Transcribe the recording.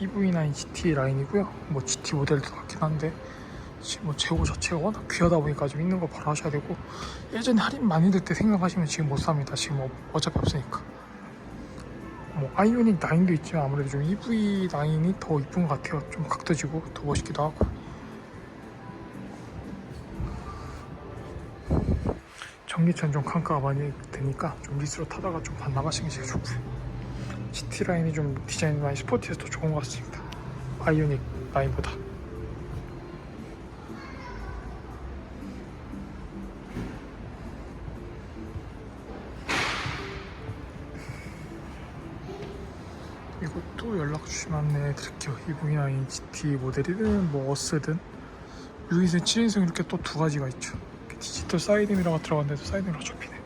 EV9 GT 라인이고요. 뭐 GT 모델도 같긴 한데 지금 뭐 재고 자체가 워낙 귀하다 보니까 좀 있는 거 바로 하셔야 되고 예전에 할인 많이 될때 생각하시면 지금 못 삽니다. 지금 어, 어차피 없으니까. 뭐 아이오닉 9도 있지만 아무래도 좀 EV9이 더 이쁜 것 같아요. 좀 각도 지고 더 멋있기도 하고. 전기차는 좀 칸가가 많이 되니까 좀 리스로 타다가 좀 반나가시는 게 제일 좋고요. GT 라인이 좀 디자인 많이 스포티해서 더 좋은 것 같습니다. 아이오닉 라인보다. 이것도 연락 주시면 안내해 드릴게요. EV9 GT 모델이든 뭐 어스든 6인승, 7인승 이렇게 또 두 가지가 있죠. 디지털 사이드 미러가 들어갔는데도 사이드 미러가 접히네.